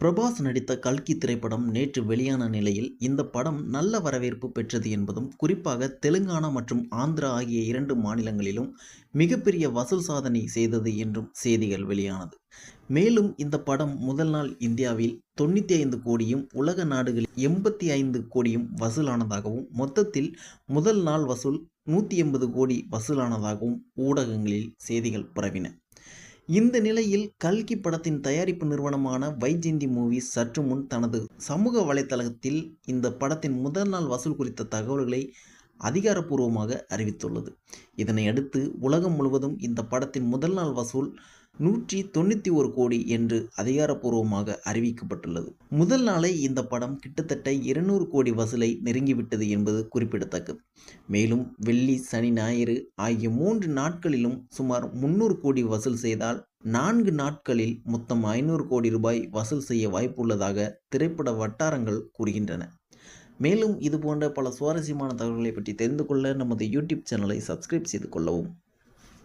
பிரபாஸ் நடித்த கல்கி திரைப்படம் நேற்று வெளியான நிலையில் இந்த படம் நல்ல வரவேற்பு பெற்றது என்பதும் குறிப்பாக தெலுங்கானா மற்றும் ஆந்திரா ஆகிய இரண்டு மாநிலங்களிலும் மிகப்பெரிய வசூல் சாதனை செய்தது என்றும் செய்திகள் வெளியானது. மேலும் இந்த படம் முதல் நாள் இந்தியாவில் தொண்ணூற்றி ஐந்து கோடியும் உலக நாடுகளில் எண்பத்தி ஐந்து கோடியும் வசூலானதாகவும் மொத்தத்தில் முதல் நாள் வசூல் நூற்றி எண்பது கோடி வசூலானதாகவும் ஊடகங்களில் செய்திகள் பரவின. இந்த நிலையில் கல்கி படத்தின் தயாரிப்பு நிறுவனமான வைஜெயந்தி மூவிஸ் சற்று முன் தனது சமூக வலைத்தளத்தில் இந்த படத்தின் முதல் நாள் வசூல் குறித்த தகவல்களை அதிகாரப்பூர்வமாக அறிவித்துள்ளது. இதனை அடுத்து உலகம் முழுவதும் இந்த படத்தின் முதல் நாள் வசூல் நூற்றி தொண்ணூற்றி ஒரு கோடி என்று அதிகாரப்பூர்வமாக அறிவிக்கப்பட்டுள்ளது. முதல் நாளை இந்த படம் கிட்டத்தட்ட இருநூறு கோடி வசூலை நெருங்கிவிட்டது என்பது குறிப்பிடத்தக்கது. மேலும் வெள்ளி சனி ஞாயிறு ஆகிய மூன்று நாட்களிலும் சுமார் முன்னூறு கோடி வசூல் செய்தால் நான்கு நாட்களில் மொத்தம் ஐநூறு கோடி ரூபாய் வசூல் செய்ய வாய்ப்புள்ளதாக திரைப்பட வட்டாரங்கள் கூறுகின்றன. மேலும் இது போன்ற பல சுவாரஸ்யமான தகவல்களை பற்றி தெரிந்து கொள்ள நமது யூடியூப் சேனலை சப்ஸ்கிரைப் செய்து கொள்ளவும்.